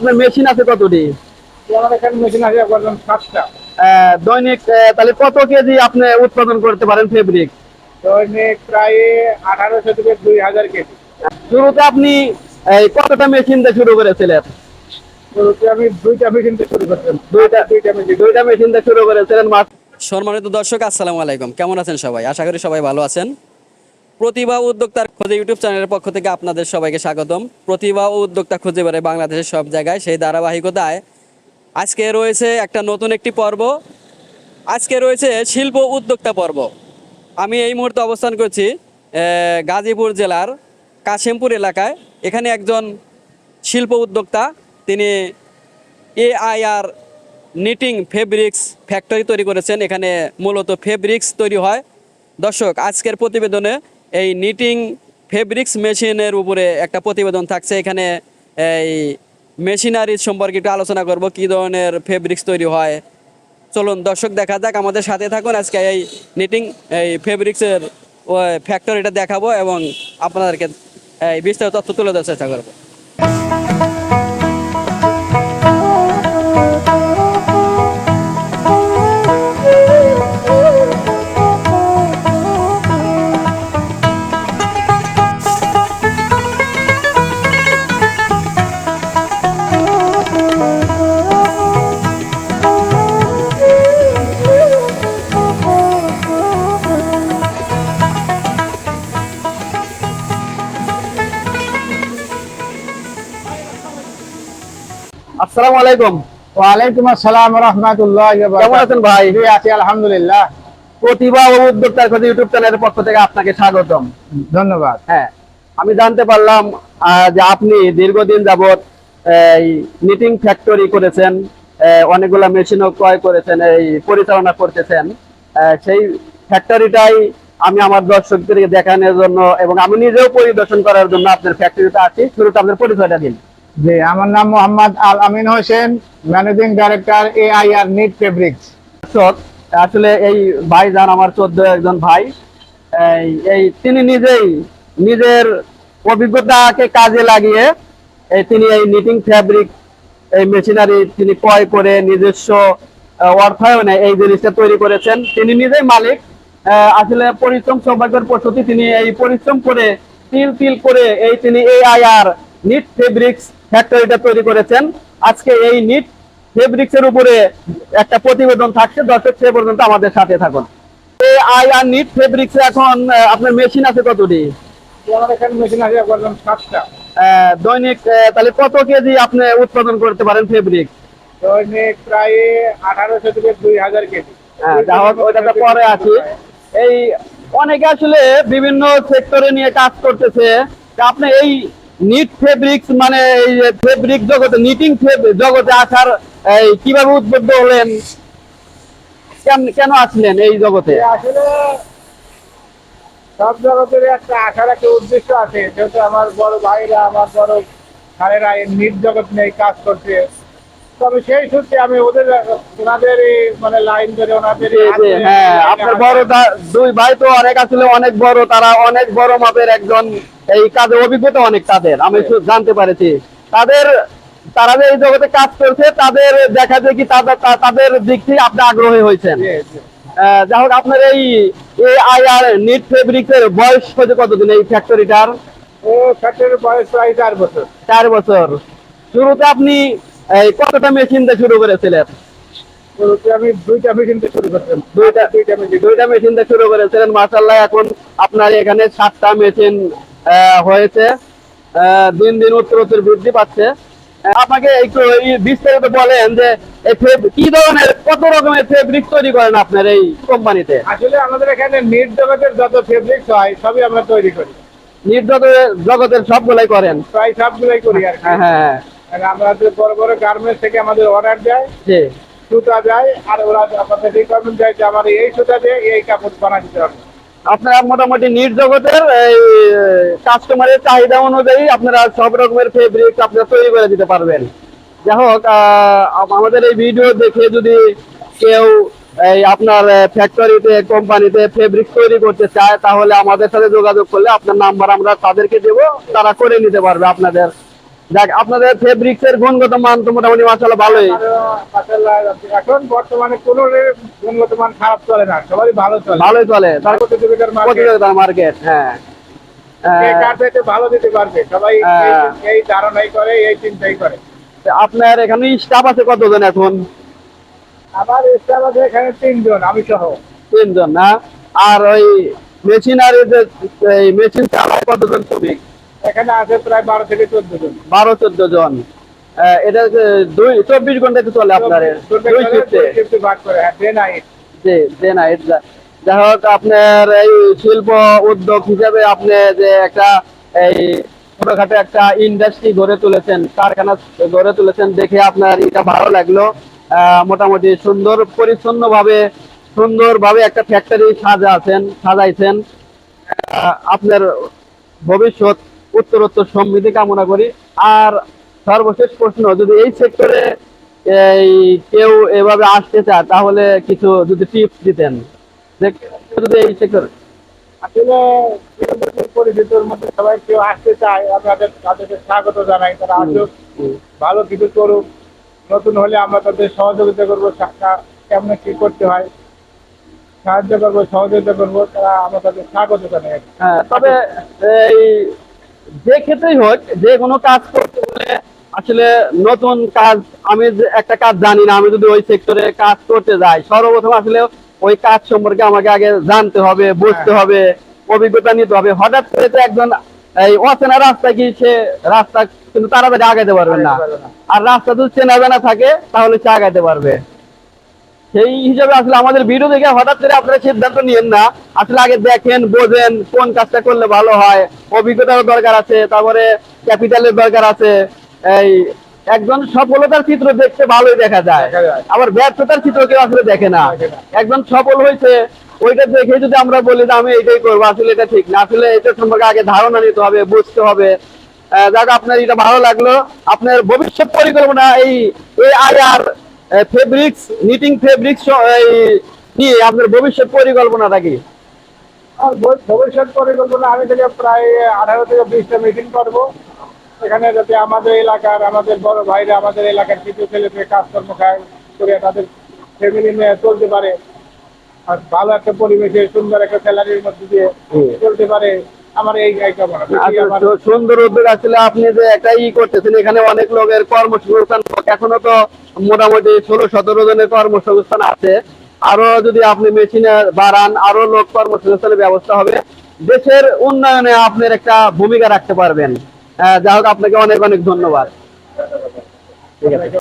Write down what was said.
আপনার মেশিন আছে কতটি? দৈনিক তাহলে কত কেজি আপনি উৎপাদন করতে পারেন ফেব্রিক দৈনিক প্রায় আঠারোশো থেকে দুই হাজার কেজি। শুরুতে আপনি কতটা মেশিন দিয়ে শুরু করেছিলেন? আমি দুইটা মেশিন শুরু করতাম। দুইটা দুইটা মেশিন দুইটা মেশিন দিয়ে শুরু করেছিলেন সম্মানিত দর্শক আসসালামু আলাইকুম। কেমন আছেন সবাই? আশা করি সবাই ভালো আছেন। প্রতিভা উদ্যোক্তার খোঁজে ইউটিউব চ্যানেলের পক্ষ থেকে আপনাদের সবাইকে স্বাগতম। প্রতিভা ও উদ্যোক্তা খুঁজে বেড়ে বাংলাদেশের সব জায়গায়, সেই ধারাবাহিকতায় আজকে রয়েছে একটা নতুন একটি পর্ব। আজকে রয়েছে শিল্প উদ্যোক্তা পর্ব। আমি এই মুহূর্তে অবস্থান করছি গাজীপুর জেলার কাশিমপুর এলাকায়। এখানে একজন শিল্প উদ্যোক্তা, তিনি এআইআর নিটিং ফেব্রিক্স ফ্যাক্টরি তৈরি করেছেন। এখানে মূলত ফেব্রিক্স তৈরি হয়। দর্শক, আজকের প্রতিবেদনে এই নিটিং ফেব্রিক্স মেশিনের উপরে একটা প্রতিবেদন থাকছে। এখানে এই মেশিনারি সম্পর্কে একটু আলোচনা করব, কী ধরনের ফেব্রিক্স তৈরি হয়। চলুন দর্শক দেখা যাক, আমাদের সাথে থাকুন। আজকে এই নিটিং এই ফেব্রিক্সের ফ্যাক্টরিটা দেখাবো এবং আপনাদেরকে এই বিস্তারিত তথ্য তুলে দেওয়ার চেষ্টা করব। আসসালামু আলাইকুম। ওয়ালাইকুম আসসালাম রহমতুল্লাহ কেমন আছেন ভাই? আছি আলহামদুলিল্লাহ। প্রতিভা ও উদ্যোক্তার খোঁজে ইউটিউব চ্যানেলের পক্ষ থেকে আপনাকে স্বাগতম। ধন্যবাদ। হ্যাঁ আমি জানতে পারলাম যে আপনি দীর্ঘদিন যাবত এই নিটিং ফ্যাক্টরি করেছেন অনেকগুলা মেশিনও ক্রয় করেছেন এই পরিচালনা করতেছেন। সেই ফ্যাক্টরিটাই আমি আমার দর্শকদেরকে দেখানোর জন্য এবং আমি নিজেও পরিদর্শন করার জন্য আপনার ফ্যাক্টরিতে আছি। শুরুতে আপনার পরিচয়টা দিন। জি, আমার নাম Mohammad Al Amin Hossain, managing director AIR knit fabrics. আসলে এই ভাই যান আমার চোদ্দ একজন ভাই, এই- তিনি নিজেই নিজের অভিজ্ঞতাকে কাজে লাগিয়ে এই তিনি এই নিটিং ফ্যাব্রিক এই মেশিনারি তিনি ক্রয় করে নিজস্ব অর্থায়নে এই জিনিসটা তৈরি করেছেন। তিনি নিজেই মালিক। আসলে পরিশ্রম সৌভাগ্যের প্রস্তুতি তিনি এই পরিশ্রম করে তিল তিল করে এই তিনি এআইআর নিট ফেব্রিক্স ফ্যাক্টরিটা তৈরি করেছেন। আজকে এই নিট ফেব্রিক্স এর উপরে একটা প্রতিবেদন থাকছে দর্শক সে পর্যন্ত আমাদের সাথে থাকুন। আই আর নিট ফেব্রিক্স এখন আপনার মেশিন আছে কতটি? দৈনিক তাহলে কত কেজি আপনি উৎপাদন করতে পারেন ফেব্রিক দৈনিক প্রায় আঠারোশো থেকে দুই হাজার কেজি। যা হোক ওইটা পরে আছি। এই অনেকে আসলে বিভিন্ন সেক্টরে নিয়ে কাজ করতেছে। আপনি এই নিট ফেব্রিক্স মানে এই ফেব্রিক জগতে নিটিং জগতে আসার, এই কীভাবে উদ্বুদ্ধ হলেন? কেন- কেন আসলেন এই জগতে? আসলে সব জগতের একটা আশার একটা উদ্দেশ্য আছে। যেহেতু আমার বড় ভাইরা, আমার বড় স্যারেরা এই নিট জগৎ নিয়ে কাজ করছে। তবে সেই সূত্রে আমি ওদের ওনাদের মানে লাইন ধরে ওনাদের হ্যাঁ আপনার বড় দুই ভাই তো অনেক আসলে অনেক বড় তারা অনেক বড় মাপের একজন। এই কাজে অভিজ্ঞতা অনেক তাদের আমি জানতে পেরেছি। তাদের তারা যে এই জগতে কাজ করছে তাদের দেখা যায় কি তাদের তাদের দিক থেকে আপনি আগ্রহী হয়েছেন। যাই হোক আপনার এই আই আর নিট ফেব্রিক্সের বয়স হচ্ছে কতদিন এই ফ্যাক্টরিটার ও ফ্যাক্টরির বয়স প্রায় চার বছর। চার বছর। শুরুতে আপনি এই কতটা মেশিন দিয়ে শুরু করেছিলেন? আমি দুইটা মেশিন থেকে শুরু করতাম। দুইটা দুইটা মেশিন দুইটা মেশিন দিয়ে শুরু করেছিলেন। মার্শাল্লাহ এখন আপনার এখানে সাতটা মেশিন হয়েছে। দিন দিন উত্তরোত্তর বৃদ্ধি পাচ্ছে। আহ, একটু বিস্তারিত বলেন যে কি ধরনের কত রকমের ফেব্রিক তৈরি করেন আপনার এই কোম্পানিতে? আসলে আমাদের এখানে নিট জগতের যত ফেব্রিক্স হয় সবই আমরা তৈরি করি। নির্গত জগতের সবগুলাই করেন? প্রায় সবগুলোই করি আর হ্যাঁ হ্যাঁ আর আমাদের বড় বড় গার্মেন্টস থেকে আমাদের অর্ডার দেয় জি। সুতা দেয় আর ওরা আমাদের রিকোয়ারমেন্ট দেয় যে আমার এই সুতা দিয়ে এই কাপড় বানা দিতে হবে। আপনারা মোটামুটি নিট জগতের এই কাস্টমারের চাহিদা অনুযায়ী আপনারা সব রকমের ফেব্রিক আপনারা তৈরি করে দিতে পারবেন। যাই হোক আমাদের এই ভিডিও দেখে যদি কেউ এই আপনার ফ্যাক্টরিতে কোম্পানিতে ফেব্রিক তৈরি করতে চায় তাহলে আমাদের সাথে যোগাযোগ করলে আপনার নাম্বার আমরা তাদেরকে দেব তারা করে নিতে পারবে আপনাদের দেখ আপনাদের ফেব্রিক্স এর গুণগত মান তো মোটামুটি মাসাল্লাহ ভালোই। এখন বর্তমানে কোনো গুণগত মান খারাপ চলে না সবারই ভালো চলে। ভালোই চলে। তার প্রতিযোগিতার মার্কেট হ্যাঁ। চাইতে ভালো দিতে পারবে সবাই হ্যাঁ। এই- ধারণাই করে এই চিন্তাই করে। আপনার এখানে স্টাফ আছে কতজন এখন? আমার স্টাফ আছে এখানে তিনজন আমি সহ। তিনজন না? আর ওই মেশিনারি যে এই মেশিন চালায় কতজন শ্রমিক? এখানে আছে প্রায় বারো থেকে চোদ্দ জন। বারো চোদ্দ জন। এটা দুই চব্বিশ ঘন্টাতে চলে আপনার দুই শিফটে দুই shift এ। ভাগ করে হ্যাঁ ডে নাইট জি জি না যাই হোক আপনার এই শিল্প উদ্যোগ হিসেবে আপনি যে একটা এই ছোটখাটো একটা ইন্ডাস্ট্রি গড়ে তুলেছেন কারখানা গড়ে তুলেছেন দেখে আপনার এটা ভালো লাগল। আহ, মোটামুটি সুন্দর পরিচ্ছন্ন ভাবে সুন্দর ভাবে একটা ফ্যাক্টরি সাজাছেন সাজাইছেন। আপনার ভবিষ্যৎ উত্তরোত্তর সমৃদ্ধি কামনা করি। আর সর্বশেষ প্রশ্ন যদি এই সেক্টরে এই কেউ এভাবে আসতে চায় তাহলে কিছু যদি টিপস দিতেন। যদি এই সেক্টর আসলে পরিচিতর মধ্যে সবাই কেউ আসতে চায় আপনাদের তাদেরকে স্বাগত জানাই তারা আসুক ভালো কিছু করুক। নতুন হলে আমরা তাদের সহযোগিতা করব কেমনে কি করতে হয়। সাহায্য করব সহযোগিতা করব তারা আমরা তাদের স্বাগত জানাই। হ্যাঁ, তবে এই যে ক্ষেত্রেই হোক যে কোনো কাজ করতে হলে আসলে নতুন কাজ আমি একটা কাজ জানি না আমি যদি ওই সেক্টরে কাজ করতে যাই সর্বপ্রথম আসলে ওই কাজ সম্পর্কে আমাকে আগে জানতে হবে বুঝতে হবে অভিজ্ঞতা নিতে হবে। হঠাৎ করে তো একজন এই অচেনা রাস্তা কি সে রাস্তা কিন্তু তাড়াতাড়ি আগাইতে পারবে না। আগাইতে পারবে না। আর রাস্তা যদি চেনা জানা থাকে তাহলে সে আগাইতে পারবে। সেই হিসাবে আসলে আমাদের ভিডিও দেখে হঠাৎ করে আপনারা সিদ্ধান্ত নিয়েন না। আসলে আগে দেখেন বোঝেন কোন কাজটা করলে ভালো হয়। অভিজ্ঞতার দরকার আছে তারপরে ক্যাপিটালের দরকার আছে। এই একজন সফলতার চিত্র দেখতে ভালোই দেখা যায়। আবার ব্যর্থতার চিত্র কেউ আসলে দেখে না। একজন সফল হয়েছে ওইটা দেখে যদি আমরা বলি যে আমি এটাই করব আসলে এটা ঠিক না। আসলে এটা সম্পর্কে আগে ধারণা নিতে হবে বুঝতে হবে। যাক আপনার এটা ভালো লাগল। আপনার ভবিষ্যৎ পরিকল্পনা এই এই আর ফেব্রিক্স নিটিং ফেব্রিক্স এই নিয়ে আপনার ভবিষ্যৎ পরিকল্পনাটা কি? আর ভবিষ্যৎ পরিকল্পনা আমি থেকে প্রায় আঠারো থেকে বিশটা মিটিং করব এখানে যাতে আমাদের এলাকার আমাদের বড় ভাইরা আমাদের এলাকার কিছু ছেলেকে কাজকর্ম খায় করে তাদের ফ্যামিলি নিয়ে চলতে পারে। আর ভালো একটা পরিবেশে সুন্দর একটা স্যালারির মধ্যে দিয়ে চলতে পারে। আমার এই সু- সুন্দর উদ্যোগ আসলে আপনি যে একটা ই করতেছেন এখানে অনেক লোকের কর্মসংস্থান এখনও তো মোটামুটি ষোলো সতেরো জনের কর্মসংস্থান আছে। আরও যদি আপনি মেশিনে বাড়ান আরও লোক কর্মসংস্থানের ব্যবস্থা হবে। দেশের উন্নয়নে আপনার একটা ভূমিকা রাখতে পারবেন। আহ, যাই হোক আপনাকে অনেক অনেক ধন্যবাদ। ঠিক আছে।